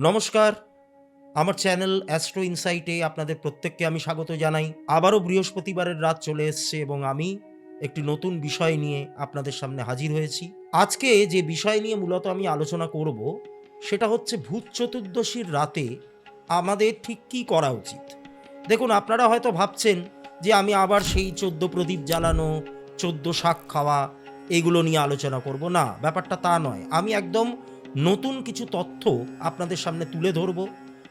নমস্কার। আমার channel astro ইনসাইটে আপনাদের প্রত্যেককে আমি স্বাগত জানাই। আবারও বৃহস্পতিবারের রাত চলে এসছে এবং আমি একটি নতুন বিষয় নিয়ে আপনাদের সামনে হাজির হয়েছি। আজকে যে বিষয় নিয়ে মূলত আমি আলোচনা করব, সেটা হচ্ছে ভূত চতুর্দশীর রাতে আমাদের ঠিক কী করা উচিত। দেখুন, আপনারা হয়তো ভাবছেন যে আমি আবার সেই চোদ্দ প্রদীপ জ্বালানো, চোদ্দ শাক খাওয়া, এগুলো নিয়ে আলোচনা করব। না, ব্যাপারটা তা নয়। আমি একদম নতুন কিছু তথ্য আপনাদের সামনে তুলে ধরব।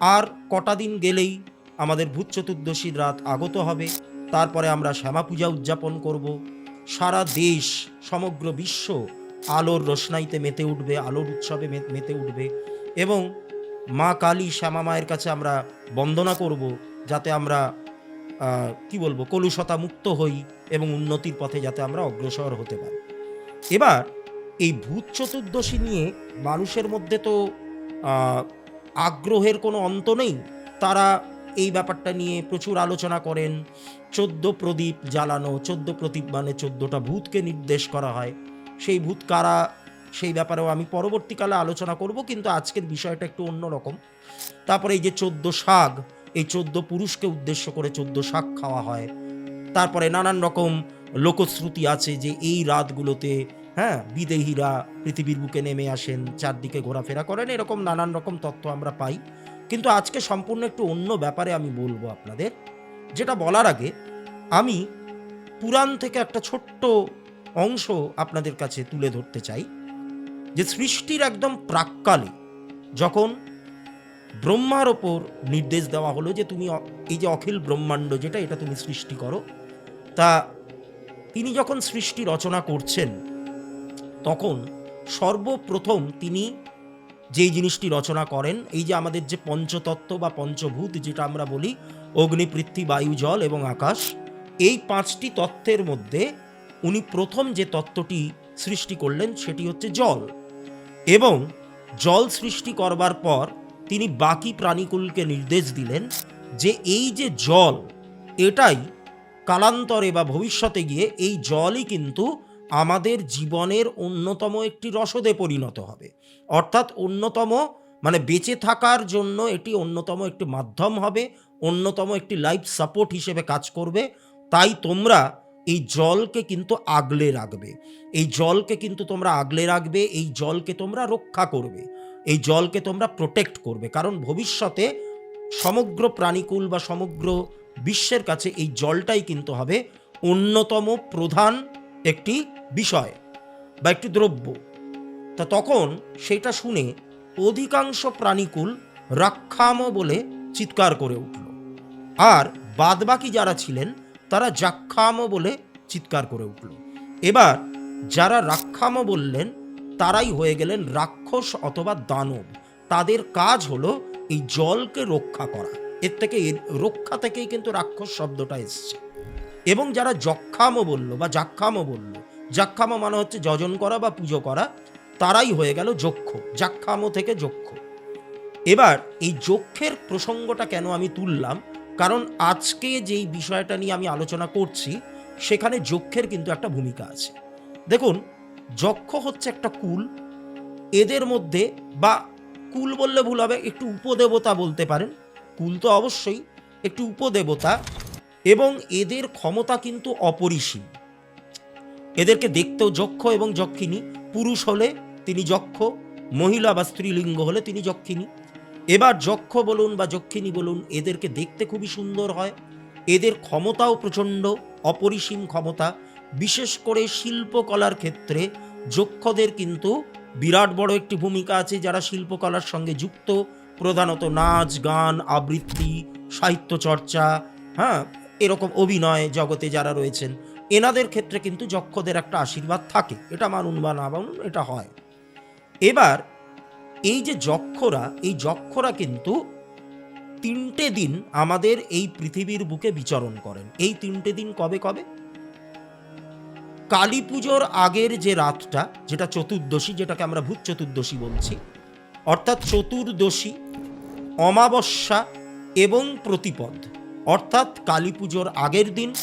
আর কটা দিন গেলেই আমাদের ভূত চতুর্দশীর রাত আগত হবে। তারপরে আমরা শ্যামা পূজা উদযাপন করব। সারা দেশ, সমগ্র বিশ্ব আলোর রোশনাইতে মেতে উঠবে, আলোর উৎসবে মেতে উঠবে এবং মা কালী শ্যামা মায়ের কাছে আমরা বন্দনা করব যাতে আমরা কি বলব, কলুষতা মুক্ত হই এবং উন্নতির পথে যাতে আমরা অগ্রসর হতে পারি। এবার এই ভূত চতুর্দশী নিয়ে মানুষের মধ্যে তো আগ্রহের কোনো অন্ত নেই। তারা এই ব্যাপারটা নিয়ে প্রচুর আলোচনা করেন। চোদ্দ প্রদীপ জ্বালানো, চোদ্দ প্রদীপ মানে চোদ্দটা ভূতকে নির্দেশ করা হয়। সেই ভূত কারা, সেই ব্যাপারেও আমি পরবর্তীকালে আলোচনা করব, কিন্তু আজকের বিষয়টা একটু অন্যরকম তারপরে এই যে চোদ্দ শাক, এই চোদ্দ পুরুষকে উদ্দেশ্য করে চোদ্দ শাক খাওয়া হয়। তারপরে নানান রকম লোকশ্রুতি আছে যে এই রাতগুলোতে হ্যাঁ বিদেহীরা পৃথিবীর বুকে নেমে আসেন, চারদিকে ঘোরাফেরা করেন, এরকম নানান রকম তথ্য আমরা পাই। কিন্তু আজকে সম্পূর্ণ একটু অন্য ব্যাপারে আমি বলব আপনাদের। যেটা বলার আগে, আমি পুরাণ থেকে একটা ছোট্ট অংশ আপনাদের কাছে তুলে ধরতে চাই, যে সৃষ্টির একদম প্রাক্কালে যখন ব্রহ্মার ওপর নির্দেশ দেওয়া হলো যে তুমি এই যে অখিল ব্রহ্মাণ্ড যেটা, এটা তুমি সৃষ্টি করো, তা তিনি যখন সৃষ্টি রচনা করছেন তখন সর্বপ্রথম তিনি যেই জিনিসটি রচনা করেন, এই যে আমাদের যে পঞ্চতত্ত্ব বা পঞ্চভূত যেটা আমরা বলি, অগ্নি, পৃথ্বী, বায়ু, জল এবং আকাশ, এই পাঁচটি তত্ত্বের মধ্যে উনি প্রথম যে তত্ত্বটি সৃষ্টি করলেন সেটি হচ্ছে জল। এবং জল সৃষ্টি করবার পর তিনি বাকি প্রাণীকুলকে নির্দেশ দিলেন যে এই যে জল, এটাই কালান্তরে বা ভবিষ্যতে গিয়ে এই জলই কিন্তু আমাদের জীবনের অন্যতম একটি রসদে পরিণত হবে। অর্থাৎ অন্যতম মানে বেঁচে থাকার জন্য এটি অন্যতম একটি মাধ্যম হবে, অন্যতম একটি লাইফ সাপোর্ট হিসেবে কাজ করবে। তাই তোমরা এই জলকে কিন্তু আগলে রাখবে। এই জলকে কিন্তু তোমরা আগলে রাখবে, এই জলকে তোমরা রক্ষা করবে। এই জলকে তোমরা প্রোটেক্ট করবে। কারণ ভবিষ্যতে সমগ্র প্রাণীকুল বা সমগ্র বিশ্বের কাছে এই জলটাই কিন্তু হবে অন্যতম প্রধান একটি বিষয় বা একটি দ্রব্য। তা তখন সেটা শুনে অধিকাংশ প্রাণীকুল রাক্ষাম বলে চিৎকার করে উঠল। আর বাদবাকি যারা ছিলেন, তারা জাক্ষাম বলে চিৎকার করে উঠল। এবার যারা রাক্ষাম বললেন, তারাই হয়ে গেলেন রাক্ষস অথবা দানব। তাদের কাজ হলো এই জলকে রক্ষা করা। এর থেকে রক্ষা থেকেই কিন্তু রাক্ষস শব্দটা এসছে। এবং যারা যক্ষামো বলল বা যাক্ষামো বলল, যাক্ষামো মানে হচ্ছে যজন করা বা পুজো করা, তারাই হয়ে গেল যক্ষ যাক্ষামো থেকে যক্ষ। এবার এই যক্ষের প্রসঙ্গটা কেন আমি তুললাম? কারণ আজকে যেই বিষয়টা নিয়ে আমি আলোচনা করছি, সেখানে যক্ষের কিন্তু একটা ভূমিকা আছে। দেখুন, যক্ষ হচ্ছে একটা কুল, এদের মধ্যে বা কুল বললে ভুল হবে, একটু উপদেবতা বলতে পারেন। কুল তো অবশ্যই একটু উপদেবতা এবং এদের ক্ষমতা কিন্তু অপরিসীম। এদেরকে দেখতেও যক্ষ এবং যক্ষিণী। পুরুষ হলে তিনি যক্ষ, মহিলা বা স্ত্রীলিঙ্গ হলে তিনি যক্ষিণী। এবার যক্ষ বলুন বা যক্ষিণী বলুন, এদেরকে দেখতে খুবই সুন্দর হয়। এদের ক্ষমতাও প্রচণ্ড, অপরিসীম ক্ষমতা। বিশেষ করে শিল্পকলার ক্ষেত্রে যক্ষদের কিন্তু বিরাট বড় একটি ভূমিকা আছে, যারা শিল্পকলার সঙ্গে যুক্ত। প্রধানত নাচ, গান, আবৃত্তি, সাহিত্য চর্চা হ্যাঁ? এরকম অভিনয় জগতে যারা রয়েছেন, এনাদের ক্ষেত্রে কিন্তু যক্ষদের একটা আশীর্বাদ থাকে। এটা মানুন বা না মানুন, এটা হয়। এবার, এই যে যক্ষরা, এই যক্ষরা কিন্তু তিনটে দিন আমাদের এই পৃথিবীর বুকে বিচরণ করেন। এই তিনটে দিন কবে কবে? কালী পুজোর আগের যে রাতটা, যেটা চতুর্দশী, যেটাকে আমরা ভূত চতুর্দশী বলছি, অর্থাৎ চতুর্দশী, অমাবস্যা এবং প্রতিপদ। অর্থাৎ কালী পুজোর আগের দিন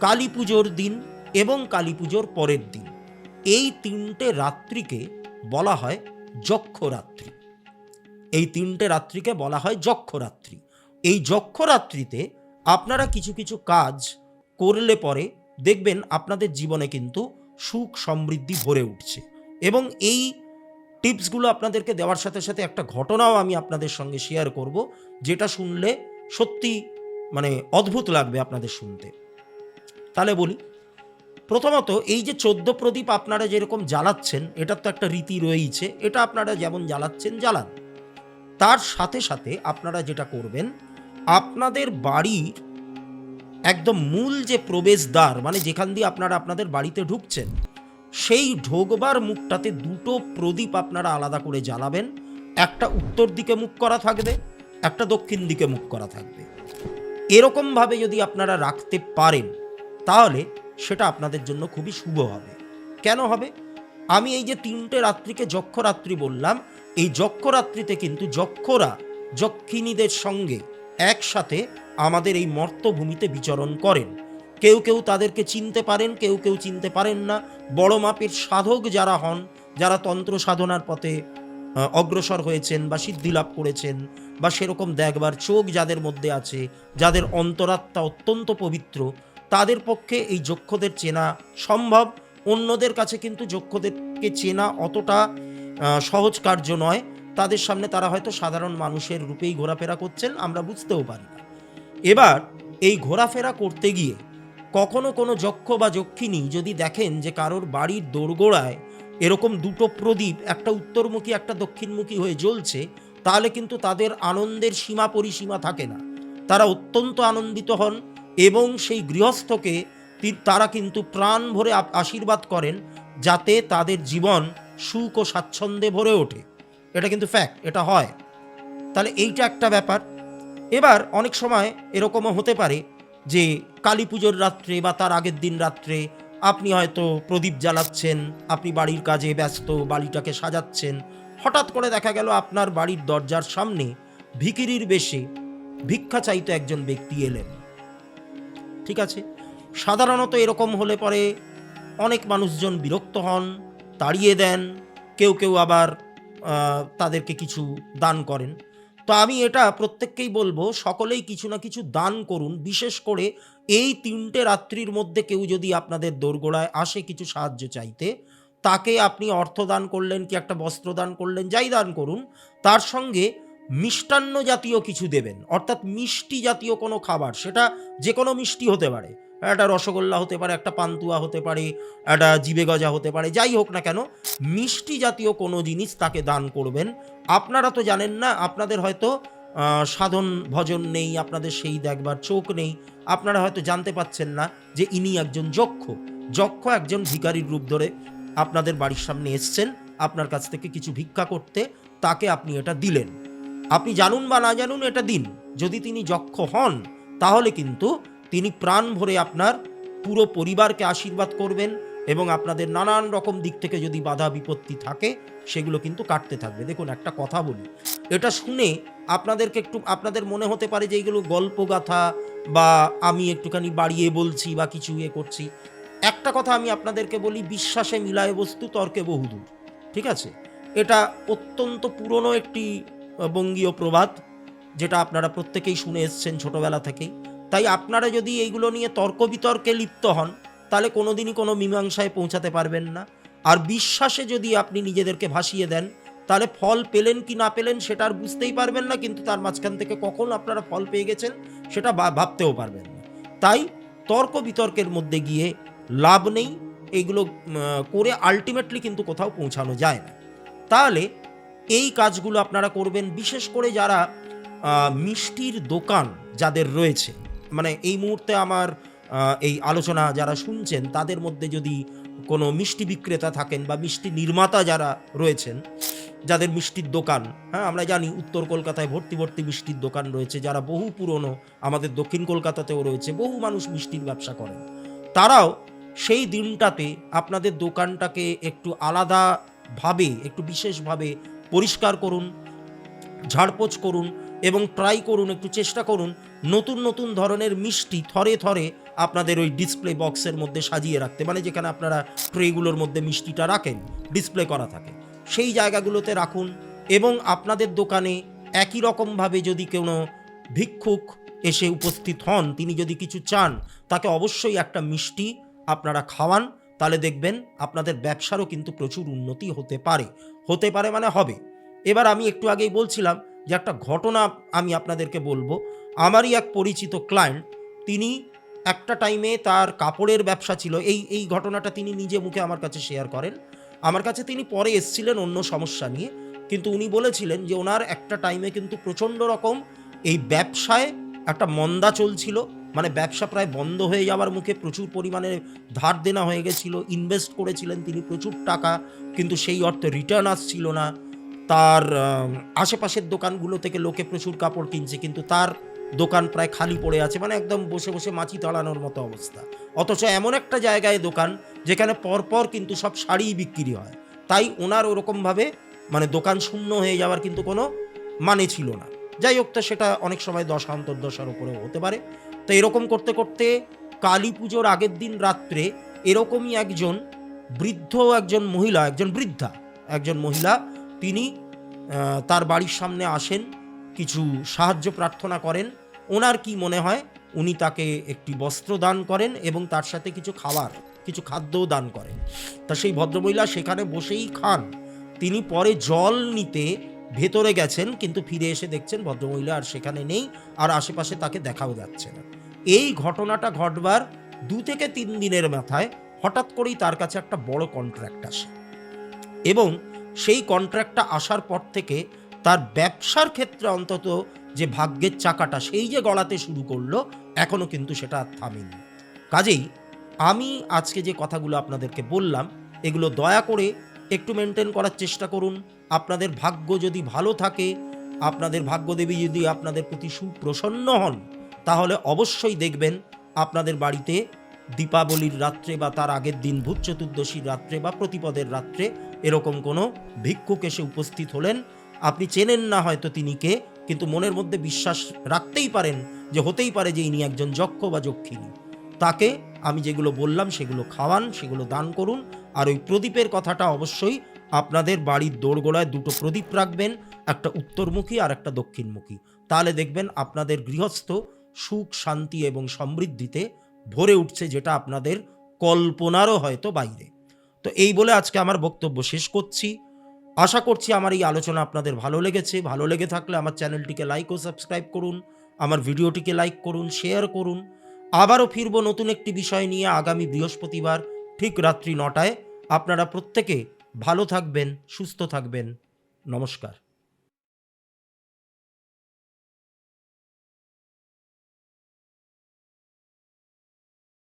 কালী পুজোর দিন এবং কালী পুজোর পরের দিন। এই তিনটে রাত্রিকে বলা হয় যক্ষরাত্রি। এই তিনটে রাত্রিকে বলা হয় যক্ষরাত্রি। এই যক্ষরাত্রিতে আপনারা কিছু কিছু কাজ করলে পরে দেখবেন আপনাদের জীবনে কিন্তু সুখ সমৃদ্ধি ভরে উঠছে। এবং এই টিপসগুলো আপনাদেরকে দেওয়ার সাথে সাথে একটা ঘটনাও আমি আপনাদের সঙ্গে শেয়ার করব, যেটা শুনলে সত্যি মানে অদ্ভুত লাগবে আপনাদের শুনতে। তাহলে বলি, প্রথমত এই যে চোদ্দ প্রদীপ আপনারা যেরকম জ্বালাচ্ছেন এটার তো একটা রীতি রয়েছে এটা আপনারা যেমন জ্বালাচ্ছেন, জ্বালান। তার সাথে সাথে আপনারা যেটা করবেন, আপনাদের বাড়ির একদম মূল যে প্রবেশদ্বার মানে যেখান দিয়ে আপনারা আপনাদের বাড়িতে ঢুকছেন, সেই ঢোকবার মুখটাতে দুটো প্রদীপ আপনারা আলাদা করে জ্বালাবেন। একটা উত্তর দিকে মুখ করা থাকবে, একটা দক্ষিণ দিকে মুখ করা থাকবে। এরকমভাবে যদি আপনারা রাখতে পারেন, তাহলে সেটা আপনাদের জন্য খুবই শুভ হবে। কেন হবে? আমি এই যে তিনটে রাত্রিকে যক্ষরাত্রি বললাম, এই যক্ষরাত্রিতে কিন্তু যক্ষরা, যক্ষিণীদের সঙ্গে একসাথে আমাদের এই মর্তভূমিতে বিচরণ করেন। কেউ কেউ তাদেরকে চিনতে পারেন, কেউ কেউ চিনতে পারেন না। বড় মাপের সাধক যারা হন, যারা তন্ত্র সাধনার পথে অগ্রসর হয়েছেন বা সিদ্ধি লাভ করেছেন বা সেরকম দেখবার চোখ যাদের মধ্যে আছে, যাদের অন্তরাত্মা অত্যন্ত পবিত্র, তাদের পক্ষে এই যক্ষদের চেনা সম্ভব। অন্যদের কাছে কিন্তু যক্ষদেরকে চেনা অতটা সহজ কার্য নয়। তাদের সামনে তারা হয়তো সাধারণ মানুষের রূপেই ঘোরাফেরা করছেন, আমরা বুঝতেও পারি না। এবার এই ঘোরাফেরা করতে গিয়ে কখনো কোনো যক্ষ বা যক্ষিণী যদি দেখেন যে কারোর বাড়ির দোরগোড়ায় এরকম দুটো প্রদীপ, একটা উত্তরমুখী, একটা দক্ষিণমুখী হয়ে জ্বলছে, তাহলে কিন্তু তাদের আনন্দের সীমা পরিসীমা থাকে না। তারা অত্যন্ত আনন্দিত হন এবং সেই গৃহস্থকে তারা কিন্তু প্রাণ ভরে আশীর্বাদ করেন যাতে তাদের জীবন সুখ ও স্বাচ্ছন্দ্যে ভরে ওঠে। এটা কিন্তু ফ্যাক্ট এটা হয়। তাহলে এইটা একটা ব্যাপার। এবার অনেক সময় এরকমও হতে পারে যে কালী পুজোর রাত্রে বা তার আগের দিন রাত্রে আপনি হয়তো প্রদীপ জ্বালাচ্ছেন, আপনি বাড়ির কাজে ব্যস্ত, বাড়িটাকে সাজাচ্ছেন। হঠাৎ করে দেখা গেল আপনার বাড়ির দরজার সামনে ভিকিরির বেশে ভিক্ষা চাইতে একজন ব্যক্তি এলেন। ঠিক আছে? সাধারণত এরকম হলে পরে অনেক মানুষজন বিরক্ত হন, তাড়িয়ে দেন, কেউ কেউ আবার তাদেরকে কিছু দান করেন। তো আমি এটা প্রত্যেককেই বলব, সকলেই কিছু না কিছু দান করুন। বিশেষ করে এই তিনটে রাত্রির মধ্যে কেউ যদি আপনাদের দোরগোড়ায় আসে কিছু সাহায্য চাইতে, তাকে আপনি অর্থ দান করলেন কি একটা বস্ত্র দান করলেন, যাই দান করুন, তার সঙ্গে মিষ্টান্ন জাতীয় কিছু দেবেন। অর্থাৎ মিষ্টি জাতীয় কোনো খাবার, সেটা যে কোনো মিষ্টি হতে পারে। একটা রসগোল্লা হতে পারে, একটা পান্তুয়া হতে পারে, একটা জিবে গজা হতে পারে, যাই হোক না কেন, মিষ্টি জাতীয় কোনো জিনিস তাকে দান করবেন। আপনারা তো জানেন না, আপনাদের হয়তো সাধন ভজন নেই, আপনাদের সেই দেখবার চোখ নেই, আপনারা হয়তো জানতে পাচ্ছেন না যে ইনি একজন যক্ষ। যক্ষ একজন ভিখারির রূপ ধরে আপনাদের বাড়ির সামনে এসছেন, আপনার কাছ থেকে কিছু ভিক্ষা করতে তাকে আপনি এটা দিলেন। আপনি জানুন বা না জানুন, এটা দিন। যদি তিনি যক্ষ হন, তাহলে কিন্তু তিনি প্রাণ ভরে আপনার পুরো পরিবারকে আশীর্বাদ করবেন এবং আপনাদের নানান রকম দিক থেকে যদি বাধা বিপত্তি থাকে, সেগুলো কিন্তু কাটতে থাকবে। দেখুন, একটা কথা বলি। এটা শুনে আপনাদেরকে একটু, আপনাদের মনে হতে পারে যে এগুলো গল্পগাথা বা আমি একটুখানি বাড়িয়ে বলছি বা কিছু ইয়ে করছি। একটা কথা আমি আপনাদেরকে বলি, বিশ্বাসে মিলায় বস্তু, তর্কে বহুদূর। ঠিক আছে? এটা অত্যন্ত পুরনো একটি বঙ্গীয় প্রবাদ, যেটা আপনারা প্রত্যেকেই শুনে এসছেন ছোটবেলা থেকেই। তাই আপনারা যদি এইগুলো নিয়ে তর্ক বিতর্কে লিপ্ত হন, তাহলে কোনোদিনই কোনো মীমাংসায় পৌঁছাতে পারবেন না। আর বিশ্বাসে যদি আপনি নিজেদেরকে ভাসিয়ে দেন, তাহলে ফল পেলেন কি না পেলেন সেটা আর বুঝতেই পারবেন না, কিন্তু তার মাঝখান থেকে কখন আপনারা ফল পেয়ে গেছেন সেটা ভাবতেও পারবেন না। তাই তর্ক বিতর্কের মধ্যে গিয়ে লাভ নেই এইগুলো করে আলটিমেটলি কিন্তু কোথাও পৌঁছানো যায় না। তাহলে এই কাজগুলো আপনারা করবেন, বিশেষ করে যারা মিষ্টির দোকান যাদের রয়েছে মানে এই মুহূর্তে আমার এই আলোচনা যারা শুনছেন, তাদের মধ্যে যদি কোনো মিষ্টি বিক্রেতা থাকেন বা মিষ্টি নির্মাতা যারা রয়েছেন, যাদের মিষ্টির দোকান হ্যাঁ আমরা জানি উত্তর কলকাতায় ভর্তি ভর্তি মিষ্টির দোকান রয়েছে, যারা বহু পুরনো আমাদের দক্ষিণ কলকাতাতেও রয়েছে, বহু মানুষ মিষ্টির ব্যবসা করেন, তারাও সেই দিনটাতে আপনাদের দোকানটাকে একটু আলাদাভাবে একটু বিশেষভাবে পরিষ্কার করুন, ঝাড়পোছ করুন এবং ট্রাই করুন, একটু চেষ্টা করুন, নতুন নতুন ধরনের মিষ্টি থরে থরে আপনাদের ওই ডিসপ্লে বক্সের মধ্যে সাজিয়ে রাখতে মানে যেখানে আপনারা ট্রেগুলোর মধ্যে মিষ্টিটা রাখেন ডিসপ্লে করা থাকে। সেই জায়গাগুলোতে রাখুন এবং আপনাদের দোকানে একই রকমভাবে যদি কোনো ভিক্ষুক এসে উপস্থিত হন, তিনি যদি কিছু চান, তাকে অবশ্যই একটা মিষ্টি আপনারা খাওয়ান, তাহলে দেখবেন আপনাদের ব্যবসারও কিন্তু প্রচুর উন্নতি হতে পারে। হতে পারে মানে হবে। এবার আমি একটু আগেই বলছিলাম যে একটা ঘটনা আমি আপনাদেরকে বলব। আমারই এক পরিচিত ক্লায়েন্ট তিনি একটা টাইমে তার কাপড়ের ব্যবসা ছিল। এই এই ঘটনাটা তিনি নিজে মুখে আমার কাছে শেয়ার করেন। আমার কাছে তিনি পরে এসছিলেন অন্য সমস্যা নিয়ে। কিন্তু উনি বলেছিলেন যে ওনার একটা টাইমে কিন্তু প্রচণ্ড রকম এই ব্যবসায় একটা মন্দা চলছিল। মানে ব্যবসা প্রায় বন্ধ হয়ে যাওয়ার মুখে প্রচুর পরিমাণে ধার দেনা হয়ে গেছিল। ইনভেস্ট করেছিলেন তিনি প্রচুর টাকা। কিন্তু সেই অর্থে রিটার্ন আসছিল না। তার আশেপাশের দোকানগুলো থেকে লোকে প্রচুর কাপড় কিনছে, কিন্তু তার দোকান প্রায় খালি পড়ে আছে মানে একদম বসে বসে মাছি তাড়ানোর মতো অবস্থা। অথচ এমন একটা জায়গায় দোকান, যেখানে পরপর কিন্তু সব শাড়িই বিক্রি হয়। তাই ওনার ওরকমভাবে মানে দোকান শূন্য হয়ে যাওয়ার কিন্তু কোনো মানে ছিল না। যাই হোক, তো সেটা অনেক সময় দশা, অন্তর্দশার উপরেও হতে পারে। তো এরকম করতে করতে কালী পুজোর আগের দিন রাত্রে এরকমই একজন বৃদ্ধ, একজন মহিলা, একজন বৃদ্ধা, একজন মহিলা তিনি তার বাড়ির সামনে আসেন, কিছু সাহায্য প্রার্থনা করেন। ওনার কি মনে হয়, উনি তাকে একটি বস্ত্র দান করেন এবং তার সাথে কিছু খাবার, কিছু খাদ্যও দান করেন। তা সেই ভদ্রমহিলা সেখানে বসেই খান। তিনি পরে জল নিতে ভেতরে গেছেন, কিন্তু ফিরে এসে দেখছেন ভদ্রমহিলা আর সেখানে নেই, আর আশেপাশে তাকে দেখাও যাচ্ছে না। এই ঘটনাটা ঘটবার দু থেকে তিন দিনের মাথায় হঠাৎ করেই তার কাছে একটা বড় কন্ট্রাক্ট আসে। এবং সেই কন্ট্রাক্টটা আসার পর থেকে তার ব্যবসার ক্ষেত্রে অন্তত যে ভাগ্যের চাকাটা সেই যে গড়াতে শুরু করল এখনও কিন্তু সেটা আর থামেনি। কাজেই আমি আজকে যে কথাগুলো আপনাদেরকে বললাম, এগুলো দয়া করে একটু মেনটেন করার চেষ্টা করুন। আপনাদের ভাগ্য যদি ভালো থাকে, আপনাদের ভাগ্যদেবী যদি আপনাদের প্রতি সুপ্রসন্ন হন, তাহলে অবশ্যই দেখবেন আপনাদের বাড়িতে দীপাবলির রাত্রে বা তার আগের দিন, ভূত চতুর্দশীর রাত্রে বা প্রতিপদের রাত্রে এরকম কোনো ভিক্ষুক এসে উপস্থিত হলেন। আপনি চেনেন না হয়তো তিনি কে, কিন্তু মনের মধ্যে বিশ্বাস রাখতেই পারেন যে হতেই পারে যে ইনি একজন যক্ষ বা যক্ষিণী। তাকে আমি যেগুলো বললাম সেগুলো খাওয়ান, সেগুলো দান করুন। আর ওই প্রদীপের কথাটা অবশ্যই আপনাদের বাড়ির দোরগোড়ায় দুটো প্রদীপ রাখবেন, একটা উত্তরমুখী আর একটা দক্ষিণমুখী। তাহলে দেখবেন আপনাদের গৃহস্থ সুখ, শান্তি এবং সমৃদ্ধিতে ভরে উঠছে যেটা আপনাদের কল্পনারও হয়তো বাইরে। তো এই বলে আজকে আমার বক্তব্য শেষ করছি। আশা করছি আমার এই আলোচনা আপনাদের ভালো লেগেছে। ভালো লেগে থাকলে আমার চ্যানেলটিকে লাইক ও সাবস্ক্রাইব করুন, আমার ভিডিওটিকে লাইক করুন, শেয়ার করুন। আবারও ফিরব নতুন একটি বিষয় নিয়ে আগামী বৃহস্পতিবার ঠিক রাত্রি নটায়। আপনারা প্রত্যেকে ভালো থাকবেন, সুস্থ থাকবেন। নমস্কার।